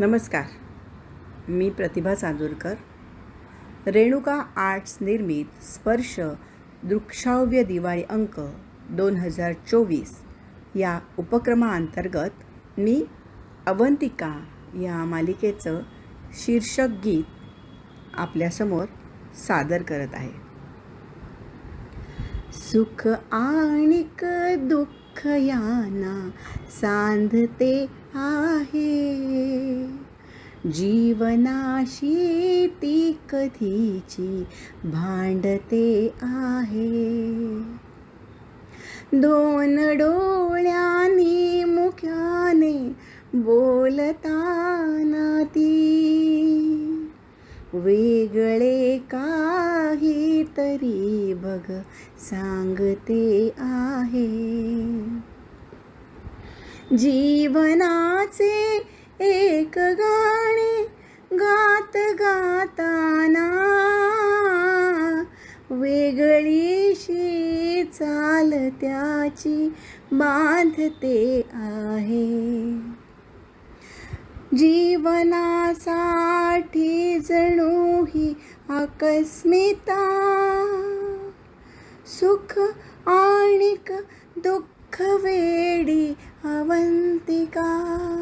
नमस्कार. मी प्रतिभा चांदूरकर. रेणुका आर्ट्स निर्मित स्पर्श दृक्षाव्य दिवाळी अंक दोन हजार चोवीस या उपक्रमाअंतर्गत मी अवंतिका या मालिकेचं शीर्षक गीत आपल्यासमोर सादर करत आहे. सुख आणिक दुःख याना सांधते आहे. जीवनाशी ती कधीची भांडते आहे. दोन डोळ्यांनी मुख्याने बोलताना ती वेगळे काहीतरी बघ सांगते आहे. जीवनाचे एक गाणे गात गाताना वेगळीशी चाल त्याची बांधते आहे. जीवनासाठी जणू ही आकस्मिता सुख आणिक दुःख वेडी अवंतिका.